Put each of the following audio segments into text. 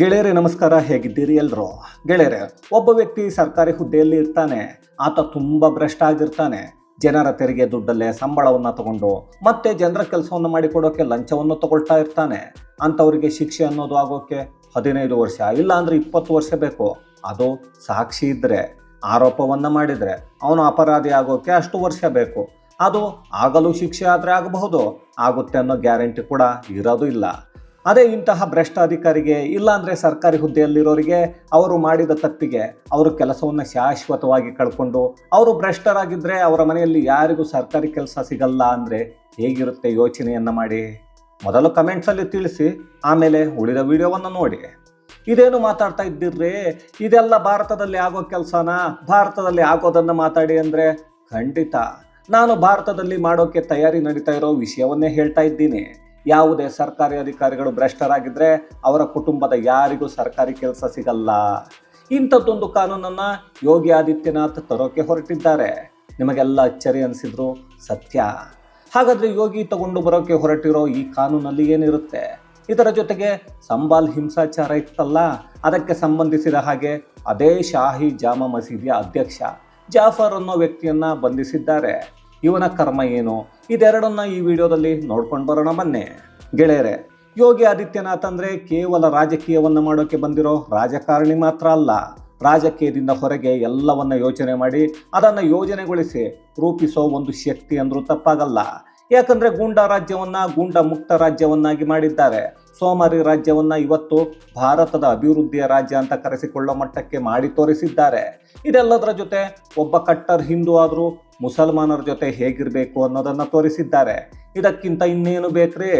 ಗೆಳೆಯರೇ, ನಮಸ್ಕಾರ. ಹೇಗಿದ್ದೀರಿ ಎಲ್ಲರೂ ಗೆಳೆಯರೆ, ಒಬ್ಬ ವ್ಯಕ್ತಿ ಸರ್ಕಾರಿ ಹುದ್ದೆಯಲ್ಲಿ ಇರ್ತಾನೆ. ಆತ ತುಂಬ ಭ್ರಷ್ಟ ಆಗಿರ್ತಾನೆ. ಜನರ ತೆರಿಗೆ ದುಡ್ಡಲ್ಲೇ ಸಂಬಳವನ್ನು ತಗೊಂಡು ಮತ್ತೆ ಜನರ ಕೆಲಸವನ್ನು ಮಾಡಿಕೊಡೋಕೆ ಲಂಚವನ್ನು ತಗೊಳ್ತಾ ಇರ್ತಾನೆ. ಅಂಥವರಿಗೆ ಶಿಕ್ಷೆ ಅನ್ನೋದು ಆಗೋಕೆ ಹದಿನೈದು ವರ್ಷ, ಇಲ್ಲ ಅಂದ್ರೆ ಇಪ್ಪತ್ತು ವರ್ಷ ಬೇಕು. ಅದು ಸಾಕ್ಷಿ ಇದ್ದರೆ ಆರೋಪವನ್ನು ಮಾಡಿದರೆ ಅವನು ಅಪರಾಧಿ ಆಗೋಕೆ ಅಷ್ಟು ವರ್ಷ ಬೇಕು. ಅದು ಆಗಲು ಶಿಕ್ಷೆ ಆದರೆ ಆಗಬಹುದು. ಆಗುತ್ತೆ ಅನ್ನೋ ಗ್ಯಾರಂಟಿ ಕೂಡ ಇರೋದು ಇಲ್ಲ. ಅದೇ ಇಂತಹ ಭ್ರಷ್ಟ ಅಧಿಕಾರಿಗೆ ಇಲ್ಲಾಂದರೆ ಸರ್ಕಾರಿ ಹುದ್ದೆಯಲ್ಲಿರೋರಿಗೆ ಅವರು ಮಾಡಿದ ತಪ್ಪಿಗೆ ಅವರು ಕೆಲಸವನ್ನು ಶಾಶ್ವತವಾಗಿ ಕಳ್ಕೊಂಡು ಅವರು ಭ್ರಷ್ಟರಾಗಿದ್ದರೆ ಅವರ ಮನೆಯಲ್ಲಿ ಯಾರಿಗೂ ಸರ್ಕಾರಿ ಕೆಲಸ ಸಿಗಲ್ಲ ಅಂದರೆ ಹೇಗಿರುತ್ತೆ ಯೋಚನೆಯನ್ನು ಮಾಡಿ? ಮೊದಲು ಕಮೆಂಟ್ಸಲ್ಲಿ ತಿಳಿಸಿ, ಆಮೇಲೆ ಉಳಿದ ವಿಡಿಯೋವನ್ನು ನೋಡಿ. ಇದೇನು ಮಾತಾಡ್ತಾ ಇದ್ದಿರ್ರಿ? ಇದೆಲ್ಲ ಭಾರತದಲ್ಲಿ ಆಗೋ ಕೆಲಸನ? ಭಾರತದಲ್ಲಿ ಆಗೋದನ್ನು ಮಾತಾಡಿ ಅಂದರೆ ಖಂಡಿತ. ನಾನು ಭಾರತದಲ್ಲಿ ಮಾಡೋಕ್ಕೆ ತಯಾರಿ ನಡೀತಾ ಇರೋ ವಿಷಯವನ್ನೇ ಹೇಳ್ತಾ ಇದ್ದೀನಿ. ಯಾವುದೇ ಸರ್ಕಾರಿ ಅಧಿಕಾರಿಗಳು ಭ್ರಷ್ಟರಾಗಿದ್ದರೆ ಅವರ ಕುಟುಂಬದ ಯಾರಿಗೂ ಸರ್ಕಾರಿ ಕೆಲಸ ಸಿಗಲ್ಲ. ಇಂಥದ್ದೊಂದು ಕಾನೂನನ್ನು ಯೋಗಿ ಆದಿತ್ಯನಾಥ್ ತರೋಕೆ ಹೊರಟಿದ್ದಾರೆ. ನಿಮಗೆಲ್ಲ ಅಚ್ಚರಿ ಅನಿಸಿದ್ರು ಸತ್ಯ. ಹಾಗಾದರೆ ಯೋಗಿ ತಗೊಂಡು ಬರೋಕೆ ಹೊರಟಿರೋ ಈ ಕಾನೂನಲ್ಲಿ ಏನಿರುತ್ತೆ? ಇದರ ಜೊತೆಗೆ ಸಂಬಾಲ್ ಹಿಂಸಾಚಾರ ಇತ್ತಲ್ಲ? ಅದಕ್ಕೆ ಸಂಬಂಧಿಸಿದ ಹಾಗೆ ಅದೇ ಶಾಹಿ ಜಾಮಾ ಮಸೀದಿಯ ಅಧ್ಯಕ್ಷ ಜಾಫರ್ ಅನ್ನೋ ವ್ಯಕ್ತಿಯನ್ನು ಬಂಧಿಸಿದ್ದಾರೆ. ಇವನ ಕರ್ಮ ಏನು? ಇದೆರಡನ್ನ ಈ ವಿಡಿಯೋದಲ್ಲಿ ನೋಡ್ಕೊಂಡು ಬರೋಣ ಬನ್ನಿ. ಗೆಳೆಯರೆ, ಯೋಗಿ ಆದಿತ್ಯನಾಥ್ ಅಂದ್ರೆ ಕೇವಲ ರಾಜಕೀಯವನ್ನು ಮಾಡೋಕೆ ಬಂದಿರೋ ರಾಜಕಾರಣಿ ಮಾತ್ರ ಅಲ್ಲ. ರಾಜಕೀಯದಿಂದ ಹೊರಗೆ ಎಲ್ಲವನ್ನ ಯೋಚನೆ ಮಾಡಿ, ಅದನ್ನು ಯೋಜನೆಗೊಳಿಸಿ ರೂಪಿಸೋ ಒಂದು ಶಕ್ತಿ ಅಂದರೂ ತಪ್ಪಾಗಲ್ಲ. ಯಾಕಂದ್ರೆ ಗೂಂಡ ರಾಜ್ಯವನ್ನ, ಗೂಂಡಾ ಮುಕ್ತ ರಾಜ್ಯವನ್ನಾಗಿ ಮಾಡಿದ್ದಾರೆ. ಸೋಮಾರಿ ರಾಜ್ಯವನ್ನ ಇವತ್ತು ಭಾರತದ ಅಭಿವೃದ್ಧಿಯ ರಾಜ್ಯ ಅಂತ ಕರೆಸಿಕೊಳ್ಳೋ ಮಟ್ಟಕ್ಕೆ ಮಾಡಿ ತೋರಿಸಿದ್ದಾರೆ. ಇದೆಲ್ಲದರ ಜೊತೆ ಒಬ್ಬ ಕಟ್ಟರ್ ಹಿಂದೂ ಆದರೂ ಮುಸಲ್ಮಾನರ ಜೊತೆ ಹೇಗಿರಬೇಕು ಅನ್ನೋದನ್ನ ತೋರಿಸಿದ್ದಾರೆ. ಇದಕ್ಕಿಂತ ಇನ್ನೇನು ಬೇಕ್ರಿ?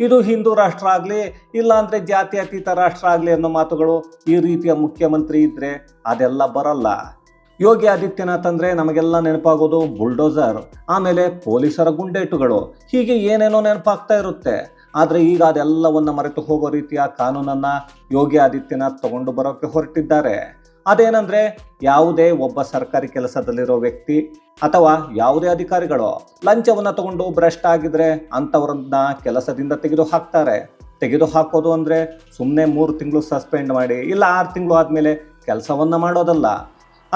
ಇದು ಹಿಂದೂ ರಾಷ್ಟ್ರ ಆಗಲಿ, ಇಲ್ಲಾಂದರೆ ಜಾತ್ಯತೀತ ರಾಷ್ಟ್ರ ಆಗಲಿ ಅನ್ನೋ ಮಾತುಗಳು ಈ ರೀತಿಯ ಮುಖ್ಯಮಂತ್ರಿ ಇದ್ದರೆ ಅದೆಲ್ಲ ಬರಲ್ಲ. ಯೋಗಿ ಆದಿತ್ಯನಾಥ್ ಅಂದರೆ ನಮಗೆಲ್ಲ ನೆನಪಾಗೋದು ಬುಲ್ಡೋಸರ್, ಆಮೇಲೆ ಪೊಲೀಸರ ಗುಂಡೇಟುಗಳು. ಹೀಗೆ ಏನೇನೋ ನೆನಪಾಗ್ತಾ ಇರುತ್ತೆ. ಆದರೆ ಈಗ ಅದೆಲ್ಲವನ್ನ ಮರೆತು ಹೋಗೋ ರೀತಿಯ ಕಾನೂನನ್ನ ಯೋಗಿ ಆದಿತ್ಯನಾಥ್ ತಗೊಂಡು ಬರೋಕ್ಕೆ ಹೊರಟಿದ್ದಾರೆ. ಅದೇನಂದ್ರೆ ಯಾವುದೇ ಒಬ್ಬ ಸರ್ಕಾರಿ ಕೆಲಸದಲ್ಲಿರೋ ವ್ಯಕ್ತಿ ಅಥವಾ ಯಾವುದೇ ಅಧಿಕಾರಿಗಳು ಲಂಚವನ್ನ ತಗೊಂಡು ಭ್ರಷ್ಟ ಆಗಿದ್ರೆ ಅಂಥವ್ರನ್ನ ಕೆಲಸದಿಂದ ತೆಗೆದು ಹಾಕ್ತಾರೆ. ತೆಗೆದು ಹಾಕೋದು ಅಂದ್ರೆ ಸುಮ್ಮನೆ ಮೂರು ತಿಂಗಳು ಸಸ್ಪೆಂಡ್ ಮಾಡಿ, ಇಲ್ಲ ಆರು ತಿಂಗಳು ಆದಮೇಲೆ ಕೆಲಸವನ್ನ ಮಾಡೋದಲ್ಲ.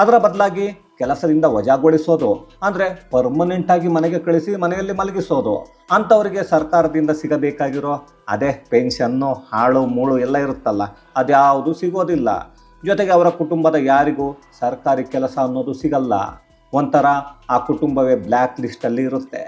ಅದರ ಬದಲಾಗಿ ಕೆಲಸದಿಂದ ವಜಾಗೊಳಿಸೋದು, ಅಂದರೆ ಪರ್ಮನೆಂಟ್ ಆಗಿ ಮನೆಗೆ ಕಳಿಸಿ ಮನೆಯಲ್ಲಿ ಮಲಗಿಸೋದು. ಅಂಥವರಿಗೆ ಸರ್ಕಾರದಿಂದ ಸಿಗಬೇಕಾಗಿರೋ ಅದೇ ಪೆನ್ಷನ್ನು, ಹಾಳು, ಮೂಳು ಎಲ್ಲ ಇರುತ್ತಲ್ಲ, ಅದ್ಯಾವುದು ಸಿಗೋದಿಲ್ಲ. ಜೊತೆಗೆ ಅವರ ಕುಟುಂಬದ ಯಾರಿಗೂ ಸರ್ಕಾರಿ ಕೆಲಸ ಅನ್ನೋದು ಸಿಗಲ್ಲ. ಒಂಥರ ಆ ಕುಟುಂಬವೇ ಬ್ಲ್ಯಾಕ್ ಲಿಸ್ಟಲ್ಲಿ ಇರುತ್ತೆ.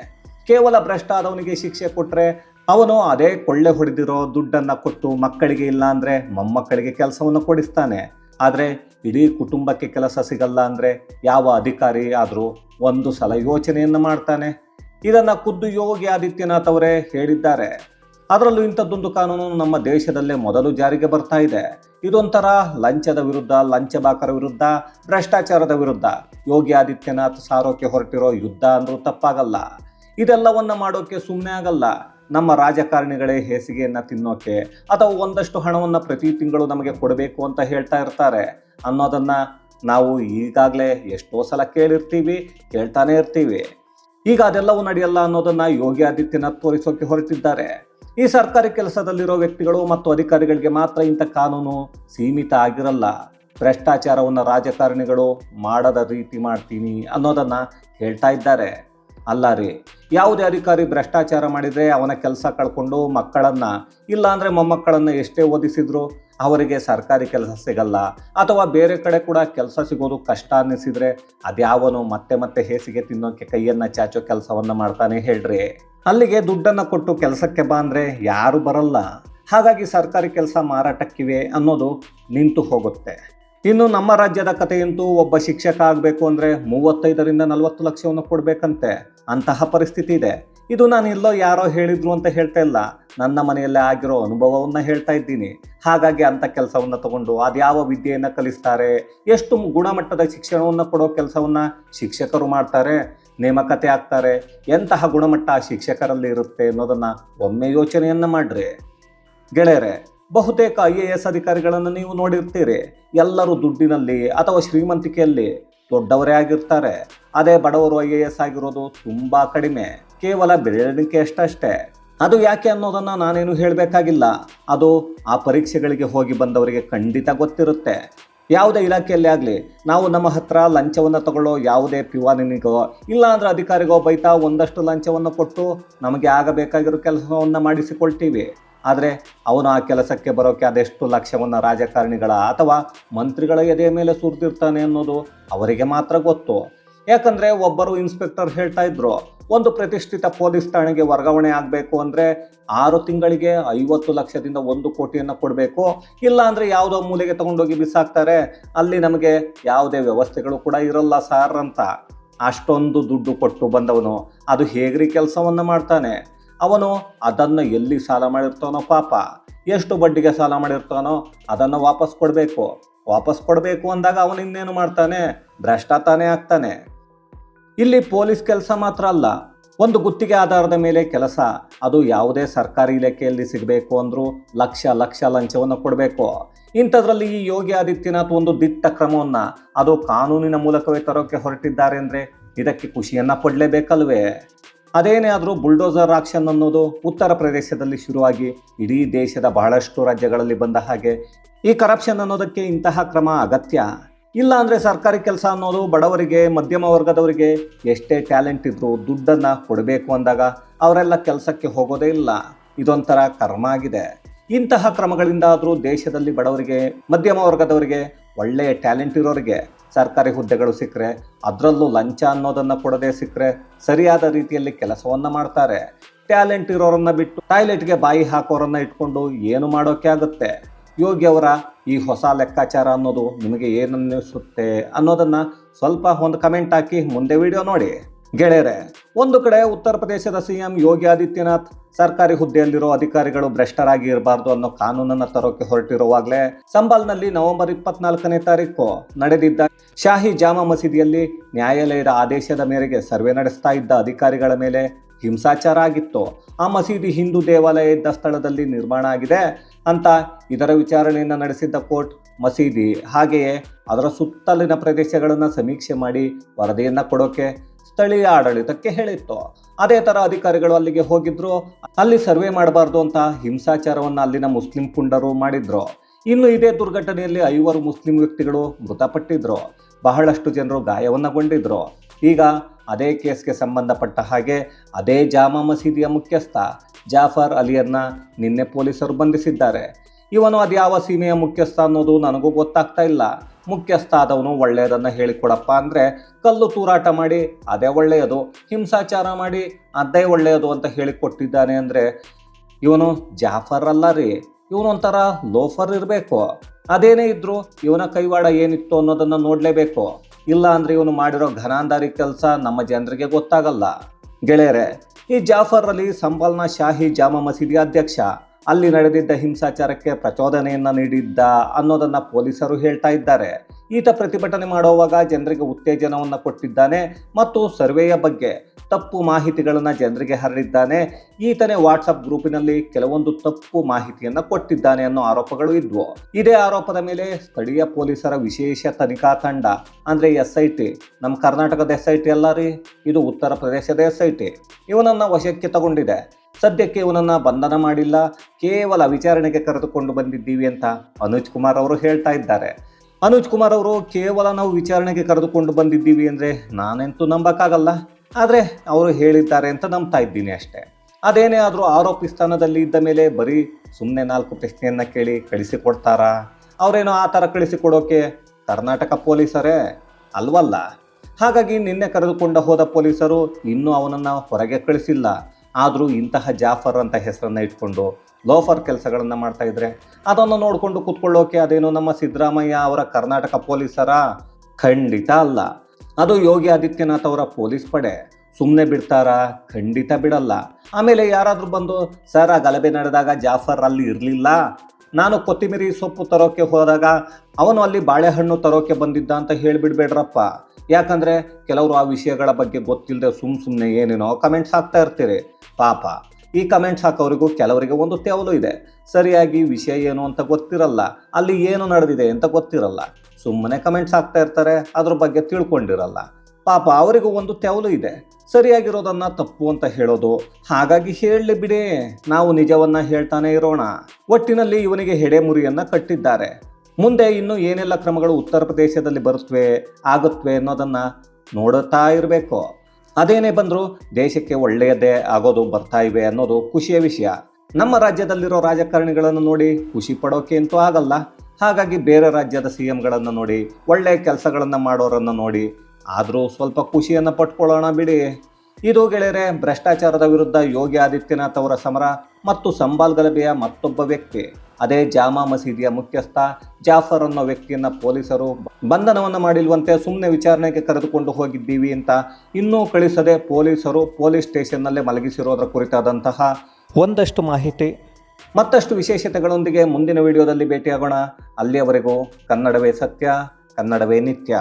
ಕೇವಲ ಭ್ರಷ್ಟ ಆದವನಿಗೆ ಶಿಕ್ಷೆ ಕೊಟ್ಟರೆ ಅವನು ಅದೇ ಕೊಳ್ಳೆ ಹೊಡೆದಿರೋ ದುಡ್ಡನ್ನು ಕೊಟ್ಟು ಮಕ್ಕಳಿಗೆ ಇಲ್ಲ ಅಂದರೆ ಮೊಮ್ಮಕ್ಕಳಿಗೆ ಕೆಲಸವನ್ನು ಕೊಡಿಸ್ತಾನೆ. ಆದರೆ ಇಡೀ ಕುಟುಂಬಕ್ಕೆ ಕೆಲಸ ಸಿಗಲ್ಲ ಅಂದರೆ ಯಾವ ಅಧಿಕಾರಿ ಆದರೂ ಒಂದು ಸಲ ಯೋಚನೆಯನ್ನು ಮಾಡ್ತಾನೆ. ಇದನ್ನು ಖುದ್ದು ಯೋಗಿ ಆದಿತ್ಯನಾಥ್ ಅವರೇ ಹೇಳಿದ್ದಾರೆ. ಅದರಲ್ಲೂ ಇಂಥದ್ದೊಂದು ಕಾನೂನು ನಮ್ಮ ದೇಶದಲ್ಲೇ ಮೊದಲು ಜಾರಿಗೆ ಬರ್ತಾ ಇದೆ. ಇದೊಂಥರ ಲಂಚದ ವಿರುದ್ಧ, ಲಂಚಬಾಕರ ವಿರುದ್ಧ, ಭ್ರಷ್ಟಾಚಾರದ ವಿರುದ್ಧ. ಯೋಗಿ ಆದಿತ್ಯನಾಥ್ ಸಾರೋಕೆ ಹೊರಟಿರೋ ಯುದ್ಧ ಅಂದರೂ ತಪ್ಪಾಗಲ್ಲ. ಇದೆಲ್ಲವನ್ನು ಮಾಡೋಕ್ಕೆ ಸುಮ್ಮನೆ ಆಗಲ್ಲ. ನಮ್ಮ ರಾಜಕಾರಣಿಗಳೇ ಹೇಸಿಗೆಯನ್ನು ತಿನ್ನೋಕೆ ಅಥವಾ ಒಂದಷ್ಟು ಹಣವನ್ನು ಪ್ರತಿ ತಿಂಗಳು ನಮಗೆ ಕೊಡಬೇಕು ಅಂತ ಹೇಳ್ತಾ ಇರ್ತಾರೆ ಅನ್ನೋದನ್ನು ನಾವು ಈಗಾಗಲೇ ಎಷ್ಟೋ ಸಲ ಕೇಳಿರ್ತೀವಿ, ಕೇಳ್ತಾನೆ ಇರ್ತೀವಿ. ಈಗ ಅದೆಲ್ಲವೂ ನಡೆಯಲ್ಲ ಅನ್ನೋದನ್ನು ಯೋಗಿ ಆದಿತ್ಯನಾಥ್ ತೋರಿಸೋಕೆ ಹೊರಟಿದ್ದಾರೆ. ಈ ಸರ್ಕಾರಿ ಕೆಲಸದಲ್ಲಿರೋ ವ್ಯಕ್ತಿಗಳು ಮತ್ತು ಅಧಿಕಾರಿಗಳಿಗೆ ಮಾತ್ರ ಇಂಥ ಕಾನೂನು ಸೀಮಿತ ಆಗಿರಲ್ಲ. ಭ್ರಷ್ಟಾಚಾರವನ್ನು ರಾಜಕಾರಣಿಗಳು ಮಾಡದ ರೀತಿ ಮಾಡ್ತೀನಿ ಅನ್ನೋದನ್ನು ಹೇಳ್ತಾ ಇದ್ದಾರೆ. ಅಲ್ಲ ರೀ. ಯಾವುದೇ ಅಧಿಕಾರಿ ಭ್ರಷ್ಟಾಚಾರ ಮಾಡಿದರೆ ಅವನ ಕೆಲಸ ಕಳ್ಕೊಂಡು ಮಕ್ಕಳನ್ನು ಇಲ್ಲಾಂದರೆ ಮೊಮ್ಮಕ್ಕಳನ್ನು ಎಷ್ಟೇ ಓದಿಸಿದ್ರು ಅವರಿಗೆ ಸರ್ಕಾರಿ ಕೆಲಸ ಸಿಗಲ್ಲ. ಅಥವಾ ಬೇರೆ ಕಡೆ ಕೂಡ ಕೆಲಸ ಸಿಗೋದು ಕಷ್ಟ ಅನ್ನಿಸಿದರೆ ಅದ್ಯಾವನು ಮತ್ತೆ ಮತ್ತೆ ಹೇಸಿಗೆ ತಿನ್ನೋಕೆ, ಕೈಯನ್ನು ಚಾಚೋ ಕೆಲಸವನ್ನು ಮಾಡ್ತಾನೆ ಹೇಳ್ರಿ. ಅಲ್ಲಿಗೆ ದುಡ್ಡನ್ನು ಕೊಟ್ಟು ಕೆಲಸಕ್ಕೆ ಬಾ ಅಂದರೆ ಯಾರು ಬರಲ್ಲ. ಹಾಗಾಗಿ ಸರ್ಕಾರಿ ಕೆಲಸ ಮಾರಾಟಕ್ಕಿವೆ ಅನ್ನೋದು ನಿಂತು ಹೋಗುತ್ತೆ. ಇನ್ನು ನಮ್ಮ ರಾಜ್ಯದ ಕಥೆಯಂತೂ ಒಬ್ಬ ಶಿಕ್ಷಕ ಆಗಬೇಕು ಅಂದರೆ ಮೂವತ್ತೈದರಿಂದ ನಲವತ್ತು ಲಕ್ಷವನ್ನು ಕೊಡಬೇಕಂತೆ. ಅಂತಹ ಪರಿಸ್ಥಿತಿ ಇದೆ. ಇದು ನಾನು ಎಲ್ಲೋ ಯಾರೋ ಹೇಳಿದ್ರು ಅಂತ ಹೇಳ್ತಾ ಇಲ್ಲ. ನನ್ನ ಮನೆಯಲ್ಲೇ ಆಗಿರೋ ಅನುಭವವನ್ನು ಹೇಳ್ತಾ ಇದ್ದೀನಿ. ಹಾಗಾಗಿ ಅಂಥ ಕೆಲಸವನ್ನು ತಗೊಂಡು ಅದ್ಯಾವ ವಿದ್ಯೆಯನ್ನು ಕಲಿಸ್ತಾರೆ, ಎಷ್ಟು ಗುಣಮಟ್ಟದ ಶಿಕ್ಷಣವನ್ನು ಕೊಡೋ ಕೆಲಸವನ್ನು ಶಿಕ್ಷಕರು ಮಾಡ್ತಾರೆ, ನೇಮಕತೆ ಆಗ್ತಾರೆ, ಎಂತಹ ಗುಣಮಟ್ಟ ಶಿಕ್ಷಕರಲ್ಲಿ ಇರುತ್ತೆ ಅನ್ನೋದನ್ನು ಒಮ್ಮೆ ಯೋಚನೆಯನ್ನು ಮಾಡಿರಿ. ಗೆಳೆಯರೆ ಬಹುತೇಕ ಐ ಎ ಎಸ್ ಅಧಿಕಾರಿಗಳನ್ನು ನೀವು ನೋಡಿರ್ತೀರಿ. ಎಲ್ಲರೂ ದುಡ್ಡಿನಲ್ಲಿ ಅಥವಾ ಶ್ರೀಮಂತಿಕೆಯಲ್ಲಿ ದೊಡ್ಡವರೇ ಆಗಿರ್ತಾರೆ. ಅದೇ ಬಡವರು ಐ ಎ ಎಸ್ ಆಗಿರೋದು ತುಂಬ ಕಡಿಮೆ. ಕೇವಲ ಬೆರಳಿಕೆ ಅಷ್ಟೇ ಅದು ಯಾಕೆ ಅನ್ನೋದನ್ನು ನಾನೇನು ಹೇಳಬೇಕಾಗಿಲ್ಲ. ಅದು ಆ ಪರೀಕ್ಷೆಗಳಿಗೆ ಹೋಗಿ ಬಂದವರಿಗೆ ಖಂಡಿತ ಗೊತ್ತಿರುತ್ತೆ. ಯಾವುದೇ ಇಲಾಖೆಯಲ್ಲಿ ಆಗಲಿ, ನಾವು ನಮ್ಮ ಹತ್ರ ಲಂಚವನ್ನು ತಗೊಳ್ಳೋ ಯಾವುದೇ ಪಿವಾನಿನಿಗೋ ಇಲ್ಲಾಂದ್ರೆ ಅಧಿಕಾರಿಗೋ ಬೈತಾ ಒಂದಷ್ಟು ಲಂಚವನ್ನು ಕೊಟ್ಟು ನಮಗೆ ಆಗಬೇಕಾಗಿರೋ ಕೆಲಸವನ್ನು ಮಾಡಿಸಿಕೊಳ್ತೀವಿ. ಆದರೆ ಅವನು ಆ ಕೆಲಸಕ್ಕೆ ಬರೋಕ್ಕೆ ಅದೆಷ್ಟು ಲಕ್ಷ್ಯವನ್ನು ರಾಜಕಾರಣಿಗಳ ಅಥವಾ ಮಂತ್ರಿಗಳ ಎದೆಯ ಮೇಲೆ ಸುರಿದಿರ್ತಾನೆ ಅನ್ನೋದು ಅವರಿಗೆ ಮಾತ್ರ ಗೊತ್ತು. ಯಾಕಂದರೆ ಒಬ್ಬರು ಇನ್ಸ್ಪೆಕ್ಟರ್ ಹೇಳ್ತಾ ಇದ್ರು, ಒಂದು ಪ್ರತಿಷ್ಠಿತ ಪೊಲೀಸ್ ಠಾಣೆಗೆ ವರ್ಗಾವಣೆ ಆಗಬೇಕು ಅಂದರೆ ಆರು ತಿಂಗಳಿಗೆ ಐವತ್ತು ಲಕ್ಷದಿಂದ ಒಂದು ಕೋಟಿಯನ್ನು ಕೊಡಬೇಕು. ಇಲ್ಲ ಅಂದರೆ ಯಾವುದೋ ಮೂಲೆಗೆ ತಗೊಂಡೋಗಿ ಬಿಸಾಕ್ತಾರೆ, ಅಲ್ಲಿ ನಮಗೆ ಯಾವುದೇ ವ್ಯವಸ್ಥೆಗಳು ಕೂಡ ಇರಲ್ಲ ಸಾರ್ ಅಂತ. ಅಷ್ಟೊಂದು ದುಡ್ಡು ಕೊಟ್ಟು ಬಂದವನು, ಅದು ಹೇಗ್ರಿ ಕೆಲಸವನ್ನು ಮಾಡ್ತಾನೆ? ಅವನು ಅದನ್ನು ಎಲ್ಲಿ ಸಾಲ ಮಾಡಿರ್ತಾನೋ ಪಾಪ, ಎಷ್ಟು ಬಡ್ಡಿಗೆ ಸಾಲ ಮಾಡಿರ್ತಾನೋ ಅದನ್ನು ವಾಪಸ್ ಕೊಡಬೇಕು. ವಾಪಸ್ ಕೊಡಬೇಕು ಅಂದಾಗ ಅವನು ಇನ್ನೇನು ಮಾಡ್ತಾನೆ? ಭ್ರಷ್ಟಾತಾನೇ ಆಗ್ತಾನೆ. ಇಲ್ಲಿ ಪೊಲೀಸ್ ಕೆಲಸ ಮಾತ್ರ ಅಲ್ಲ, ಒಂದು ಗುತ್ತಿಗೆ ಆಧಾರದ ಮೇಲೆ ಕೆಲಸ. ಅದು ಯಾವುದೇ ಸರ್ಕಾರಿ ಇಲಾಖೆಯಲ್ಲಿ ಸಿಗಬೇಕು ಅಂದರೂ ಲಕ್ಷ ಲಕ್ಷ ಲಂಚವನ್ನು ಕೊಡಬೇಕು. ಇಂಥದ್ರಲ್ಲಿ ಈ ಯೋಗಿ ಆದಿತ್ಯನಾಥ್ ಒಂದು ದಿಟ್ಟ ಕ್ರಮವನ್ನು, ಅದು ಕಾನೂನಿನ ಮೂಲಕವೇ ತರೋಕೆ ಹೊರಟಿದ್ದಾರೆ ಅಂದರೆ ಇದಕ್ಕೆ ಖುಷಿಯನ್ನು ಪಡಲೇಬೇಕಲ್ವೇ? ಅದೇನೇ ಆದರೂ ಬುಲ್ಡೋಸರ್ ಆಕ್ಷನ್ ಅನ್ನೋದು ಉತ್ತರ ಪ್ರದೇಶದಲ್ಲಿ ಶುರುವಾಗಿ ಇಡೀ ದೇಶದ ಬಹಳಷ್ಟು ರಾಜ್ಯಗಳಲ್ಲಿ ಬಂದ ಹಾಗೆ ಈ ಕರಪ್ಷನ್ ಅನ್ನೋದಕ್ಕೆ ಇಂತಹ ಕ್ರಮ ಅಗತ್ಯ? ಇಲ್ಲ ಅಂದರೆ ಸರ್ಕಾರಿ ಕೆಲಸ ಅನ್ನೋದು ಬಡವರಿಗೆ, ಮಧ್ಯಮ ವರ್ಗದವರಿಗೆ ಎಷ್ಟೇ ಟ್ಯಾಲೆಂಟ್ ಇದ್ರೂ ದುಡ್ಡನ್ನು ಕೊಡಬೇಕು ಅಂದಾಗ ಅವರೆಲ್ಲ ಕೆಲಸಕ್ಕೆ ಹೋಗೋದೇ ಇಲ್ಲ. ಇದೊಂಥರ ಕರ್ಮ ಆಗಿದೆ. ಇಂತಹ ಕ್ರಮಗಳಿಂದ ಆದರೂ ದೇಶದಲ್ಲಿ ಬಡವರಿಗೆ, ಮಧ್ಯಮ ವರ್ಗದವರಿಗೆ ಒಳ್ಳೆಯ ಟ್ಯಾಲೆಂಟ್ ಇರೋರಿಗೆ ಸರ್ಕಾರಿ ಹುದ್ದೆಗಳು ಸಿಕ್ಕರೆ, ಅದರಲ್ಲೂ ಲಂಚ ಅನ್ನೋದನ್ನು ಕೊಡದೆ ಸಿಕ್ಕರೆ, ಸರಿಯಾದ ರೀತಿಯಲ್ಲಿ ಕೆಲಸವನ್ನು ಮಾಡ್ತಾರೆ. ಟ್ಯಾಲೆಂಟ್ ಇರೋರನ್ನ ಬಿಟ್ಟು ಟಾಯ್ಲೆಟ್ಗೆ ಬಾಯಿ ಹಾಕೋರನ್ನ ಇಟ್ಕೊಂಡು ಏನು ಮಾಡೋಕೆ ಆಗುತ್ತೆ? ಯೋಗಿ ಅವರ ಈ ಹೊಸ ಲೆಕ್ಕಾಚಾರ ಅನ್ನೋದು ನಿಮಗೆ ಏನನ್ನಿಸುತ್ತೆ ಅನ್ನೋದನ್ನ ಸ್ವಲ್ಪ ಒಂದು ಕಮೆಂಟ್ ಹಾಕಿ ಮುಂದೆ ವಿಡಿಯೋ ನೋಡಿ. ಗೆಳೆಯರೆ, ಒಂದು ಕಡೆ ಉತ್ತರ ಪ್ರದೇಶದ ಸಿಎಂ ಯೋಗಿ ಆದಿತ್ಯನಾಥ್ ಸರ್ಕಾರಿ ಹುದ್ದೆಯಲ್ಲಿರೋ ಅಧಿಕಾರಿಗಳು ಭ್ರಷ್ಟರಾಗಿ ಇರಬಾರ್ದು ಅನ್ನೋ ಕಾನೂನನ್ನು ತರೋಕೆ ಹೊರಟಿರುವಾಗಲೇ ಸಂಬಲ್ನಲ್ಲಿ ನವೆಂಬರ್ ಇಪ್ಪತ್ನಾಲ್ಕನೇ ತಾರೀಕು ನಡೆದಿದ್ದ ಶಾಹಿ ಜಾಮಾ ಮಸೀದಿಯಲ್ಲಿ ನ್ಯಾಯಾಲಯದ ಆದೇಶದ ಮೇರೆಗೆ ಸರ್ವೆ ನಡೆಸ್ತಾ ಇದ್ದ ಅಧಿಕಾರಿಗಳ ಮೇಲೆ ಹಿಂಸಾಚಾರ ಆಗಿತ್ತು. ಆ ಮಸೀದಿ ಹಿಂದೂ ದೇವಾಲಯ ಇದ್ದ ಸ್ಥಳದಲ್ಲಿ ನಿರ್ಮಾಣ ಆಗಿದೆ ಅಂತ ಇದರ ವಿಚಾರಣೆಯನ್ನು ನಡೆಸಿದ್ದ ಕೋರ್ಟ್ ಮಸೀದಿ ಹಾಗೆಯೇ ಅದರ ಸುತ್ತಲಿನ ಪ್ರದೇಶಗಳನ್ನು ಸಮೀಕ್ಷೆ ಮಾಡಿ ವರದಿಯನ್ನು ಕೊಡೋಕೆ ಸ್ಥಳೀಯ ಆಡಳಿತಕ್ಕೆ ಹೇಳಿತ್ತು. ಅದೇ ಥರ ಅಧಿಕಾರಿಗಳು ಅಲ್ಲಿಗೆ ಹೋಗಿದ್ರು. ಅಲ್ಲಿ ಸರ್ವೆ ಮಾಡಬಾರ್ದು ಅಂತ ಹಿಂಸಾಚಾರವನ್ನು ಅಲ್ಲಿನ ಮುಸ್ಲಿಂ ಪುಂಡರು ಮಾಡಿದ್ರು. ಇನ್ನು ಇದೇ ದುರ್ಘಟನೆಯಲ್ಲಿ ಐವರು ಮುಸ್ಲಿಂ ವ್ಯಕ್ತಿಗಳು ಮೃತಪಟ್ಟಿದ್ರು. ಬಹಳಷ್ಟು ಜನರು ಗಾಯವನ್ನಗೊಂಡಿದ್ರು. ಈಗ ಅದೇ ಕೇಸ್ಗೆ ಸಂಬಂಧಪಟ್ಟ ಹಾಗೆ ಅದೇ ಜಾಮಾ ಮಸೀದಿಯ ಮುಖ್ಯಸ್ಥ ಜಾಫರ್ ಅಲಿಯನ್ನ ನಿನ್ನೆ ಪೊಲೀಸರು ಬಂಧಿಸಿದ್ದಾರೆ. ಇವನು ಅದ್ಯಾವ ಸೀಮೆಯ ಮುಖ್ಯಸ್ಥ ಅನ್ನೋದು ನನಗೂ ಗೊತ್ತಾಗ್ತಾ ಇಲ್ಲ. ಮುಖ್ಯಸ್ಥ ಆದವನು ಒಳ್ಳೆಯದನ್ನು ಹೇಳಿಕೊಡಪ್ಪ ಅಂದರೆ ಕಲ್ಲು ತೂರಾಟ ಮಾಡಿ, ಅದೇ ಒಳ್ಳೆಯದು, ಹಿಂಸಾಚಾರ ಮಾಡಿ, ಅದೇ ಒಳ್ಳೆಯದು ಅಂತ ಹೇಳಿಕೊಟ್ಟಿದ್ದಾನೆ ಅಂದರೆ ಇವನು ಜಾಫರ್ ಅಲ್ಲ ರೀ. ಇವನೊಂಥರ ಲೋಫರ್ ಇರಬೇಕು. ಅದೇನೇ ಇದ್ದರೂ ಇವನ ಕೈವಾಡ ಏನಿತ್ತು ಅನ್ನೋದನ್ನು ನೋಡಲೇಬೇಕು. ಇಲ್ಲ ಅಂದರೆ ಇವನು ಮಾಡಿರೋ ಘನಾಂಧಾರಿ ಕೆಲಸ ನಮ್ಮ ಜನರಿಗೆ ಗೊತ್ತಾಗಲ್ಲ. ಗೆಳೆಯರೆ, ಈ ಜಾಫರ್ ಅಲಿ ಸಂಬಲ್ನ ಶಾಹಿ ಜಾಮಾ ಮಸೀದಿ ಅಧ್ಯಕ್ಷ. ಅಲ್ಲಿ ನಡೆದಿದ್ದ ಹಿಂಸಾಚಾರಕ್ಕೆ ಪ್ರಚೋದನೆಯನ್ನು ನೀಡಿದ್ದ ಅನ್ನೋದನ್ನ ಪೊಲೀಸರು ಹೇಳ್ತಾ ಇದ್ದಾರೆ. ಈತ ಪ್ರತಿಭಟನೆ ಮಾಡುವಾಗ ಜನರಿಗೆ ಉತ್ತೇಜನವನ್ನು ಕೊಟ್ಟಿದ್ದಾನೆ ಮತ್ತು ಸರ್ವೆಯ ಬಗ್ಗೆ ತಪ್ಪು ಮಾಹಿತಿಗಳನ್ನು ಜನರಿಗೆ ಹರಡಿದ್ದಾನೆ. ಈತನೇ ವಾಟ್ಸಪ್ ಗ್ರೂಪಿನಲ್ಲಿ ಕೆಲವೊಂದು ತಪ್ಪು ಮಾಹಿತಿಯನ್ನು ಕೊಟ್ಟಿದ್ದಾನೆ ಅನ್ನೋ ಆರೋಪಗಳು ಇದ್ವು. ಇದೇ ಆರೋಪದ ಮೇಲೆ ಸ್ಥಳೀಯ ಪೊಲೀಸರ ವಿಶೇಷ ತನಿಖಾ ತಂಡ, ಅಂದರೆ ಎಸ್ ಐ ಟಿ, ನಮ್ಮ ಕರ್ನಾಟಕದ ಎಸ್ ಐ ಟಿ ಅಲ್ಲ ರೀ, ಇದು ಉತ್ತರ ಪ್ರದೇಶದ ಎಸ್ ಐ ಟಿ, ಇವನನ್ನು ವಶಕ್ಕೆ ತಗೊಂಡಿದೆ. ಸದ್ಯಕ್ಕೆ ಇವನನ್ನು ಬಂಧನ ಮಾಡಿಲ್ಲ, ಕೇವಲ ವಿಚಾರಣೆಗೆ ಕರೆದುಕೊಂಡು ಬಂದಿದ್ದೀವಿ ಅಂತ ಅನುಜ್ ಕುಮಾರ್ ಅವರು ಹೇಳ್ತಾ ಇದ್ದಾರೆ. ಅನುಜ್ ಕುಮಾರ್ ಅವರು, ಕೇವಲ ನಾವು ವಿಚಾರಣೆಗೆ ಕರೆದುಕೊಂಡು ಬಂದಿದ್ದೀವಿ ಅಂದರೆ ನಾನಂತೂ ನಂಬಕ್ಕಾಗಲ್ಲ. ಆದರೆ ಅವರು ಹೇಳಿದ್ದಾರೆ ಅಂತ ನಂಬ್ತಾ ಇದ್ದೀನಿ ಅಷ್ಟೇ. ಅದೇನೇ ಆದರೂ ಆರೋಪಿ ಸ್ಥಾನದಲ್ಲಿ ಇದ್ದ ಮೇಲೆ ಬರೀ ಸುಮ್ಮನೆ ನಾಲ್ಕು ಪ್ರಶ್ನೆಯನ್ನು ಕೇಳಿ ಕಳಿಸಿಕೊಡ್ತಾರಾ? ಅವರೇನೋ ಆ ಥರ ಕಳಿಸಿಕೊಡೋಕೆ ಕರ್ನಾಟಕ ಪೊಲೀಸರೇ ಅಲ್ವಲ್ಲ? ಹಾಗಾಗಿ ನಿನ್ನೆ ಕರೆದುಕೊಂಡು ಹೋದ ಪೊಲೀಸರು ಇನ್ನೂ ಅವನನ್ನು ಹೊರಗೆ ಕಳಿಸಿಲ್ಲ. ಆದರೂ ಇಂತಹ ಜಾಫರ್ ಅಂತ ಹೆಸರನ್ನು ಇಟ್ಕೊಂಡು ಲೋಫರ್ ಕೆಲಸಗಳನ್ನು ಮಾಡ್ತಾ ಇದ್ರೆ ಅದನ್ನು ನೋಡಿಕೊಂಡು ಕೂತ್ಕೊಳ್ಳೋಕೆ ಅದೇನು ನಮ್ಮ ಸಿದ್ದರಾಮಯ್ಯ ಅವರ ಕರ್ನಾಟಕ ಪೊಲೀಸರ? ಖಂಡಿತ ಅಲ್ಲ. ಅದು ಯೋಗಿ ಆದಿತ್ಯನಾಥ್ ಅವರ ಪೊಲೀಸ್ ಪಡೆ. ಸುಮ್ಮನೆ ಬಿಡ್ತಾರಾ? ಖಂಡಿತ ಬಿಡಲ್ಲ. ಆಮೇಲೆ ಯಾರಾದರೂ ಬಂದು, ಸರ್, ಆ ಗಲಭೆ ನಡೆದಾಗ ಜಾಫರ್ ಅಲ್ಲಿ ಇರಲಿಲ್ಲ? ನಾನು ಕೊತ್ತಿಮಿರಿ ಸೊಪ್ಪು ತರೋಕೆ ಹೋದಾಗ ಅವನು ಅಲ್ಲಿ ಬಾಳೆಹಣ್ಣು ತರೋಕೆ ಬಂದಿದ್ದ ಅಂತ ಹೇಳಿಬಿಡ್ಬೇಡ್ರಪ್ಪ. ಯಾಕಂದರೆ ಕೆಲವರು ಆ ವಿಷಯಗಳ ಬಗ್ಗೆ ಗೊತ್ತಿಲ್ಲದೆ ಸುಮ್ಮ ಸುಮ್ಮನೆ ಏನೇನೋ ಕಮೆಂಟ್ಸ್ ಹಾಕ್ತಾ ಇರ್ತೀರಿ. ಪಾಪ. ಈ ಕಮೆಂಟ್ಸ್ ಹಾಕೋರಿಗೂ ಕೆಲವರಿಗೆ ಒಂದು ತೆವಲು ಇದೆ. ಸರಿಯಾಗಿ ವಿಷಯ ಏನು ಅಂತ ಗೊತ್ತಿರಲ್ಲ. ಅಲ್ಲಿ ಏನು ನಡೆದಿದೆ ಅಂತ ಗೊತ್ತಿರಲ್ಲ. ಸುಮ್ಮನೆ ಕಮೆಂಟ್ಸ್ ಹಾಕ್ತಾ ಇರ್ತಾರೆ. ಅದ್ರ ಬಗ್ಗೆ ತಿಳ್ಕೊಂಡಿರಲ್ಲ. ಪಾಪ ಅವರಿಗೂ ಒಂದು ತೆವಲು ಇದೆ. ಸರಿಯಾಗಿರೋದನ್ನ ತಪ್ಪು ಅಂತ ಹೇಳೋದು. ಹಾಗಾಗಿ ಹೇಳಲಿ ಬಿಡಿ, ನಾವು ನಿಜವನ್ನ ಹೇಳ್ತಾನೆ ಇರೋಣ. ಒಟ್ಟಿನಲ್ಲಿ ಇವನಿಗೆ ಹೆಡೆಮುರಿಯನ್ನ ಕಟ್ಟಿದ್ದಾರೆ. ಮುಂದೆ ಇನ್ನು ಏನೆಲ್ಲ ಕ್ರಮಗಳು ಉತ್ತರ ಪ್ರದೇಶದಲ್ಲಿ ಬರುತ್ತವೆ ಆಗುತ್ತವೆ ಅನ್ನೋದನ್ನ ನೋಡುತ್ತಾ ಇರಬೇಕು. ಅದೇನೇ ಬಂದರೂ ದೇಶಕ್ಕೆ ಒಳ್ಳೆಯದೇ ಆಗೋದು ಬರ್ತಾ ಇವೆ ಅನ್ನೋದು ಖುಷಿಯ ವಿಷಯ. ನಮ್ಮ ರಾಜ್ಯದಲ್ಲಿರೋ ರಾಜಕಾರಣಿಗಳನ್ನು ನೋಡಿ ಖುಷಿ ಪಡೋಕೆ ಅಂತೂ ಆಗಲ್ಲ. ಹಾಗಾಗಿ ಬೇರೆ ರಾಜ್ಯದ ಸಿ ಎಂಗಳನ್ನು ನೋಡಿ ಒಳ್ಳೆಯ ಕೆಲಸಗಳನ್ನು ಮಾಡೋರನ್ನು ನೋಡಿ ಆದರೂ ಸ್ವಲ್ಪ ಖುಷಿಯನ್ನು ಪಟ್ಕೊಳ್ಳೋಣ ಬಿಡಿ. ಇದು ಗೆಳೆಯರೆ, ಭ್ರಷ್ಟಾಚಾರದ ವಿರುದ್ಧ ಯೋಗಿ ಆದಿತ್ಯನಾಥ್ ಅವರ ಸಮರ ಮತ್ತು ಸಂಬಾಲ್ ಗಲಭೆಯ ಮತ್ತೊಬ್ಬ ವ್ಯಕ್ತಿ. ಅದೇ ಜಾಮಾ ಮಸೀದಿಯ ಮುಖ್ಯಸ್ಥ ಜಾಫರ್ ಅನ್ನೋ ವ್ಯಕ್ತಿಯನ್ನ ಪೊಲೀಸರು ಬಂಧನವನ್ನು ಮಾಡಿಲ್ವಂತೆ ಸುಮ್ಮನೆ ವಿಚಾರಣೆಗೆ ಕರೆದುಕೊಂಡು ಹೋಗಿದ್ದೀವಿ ಅಂತ ಇನ್ನೂ ಕಳಿಸದೆ ಪೊಲೀಸರು ಪೊಲೀಸ್ ಸ್ಟೇಷನ್ನಲ್ಲೇ ಮಲಗಿಸಿರೋದರ ಕುರಿತಾದಂತಹ ಒಂದಷ್ಟು ಮಾಹಿತಿ. ಮತ್ತಷ್ಟು ವಿಶೇಷತೆಗಳೊಂದಿಗೆ ಮುಂದಿನ ವಿಡಿಯೋದಲ್ಲಿ ಭೇಟಿಯಾಗೋಣ. ಅಲ್ಲಿಯವರೆಗೂ ಕನ್ನಡವೇ ಸತ್ಯ, ಕನ್ನಡವೇ ನಿತ್ಯ.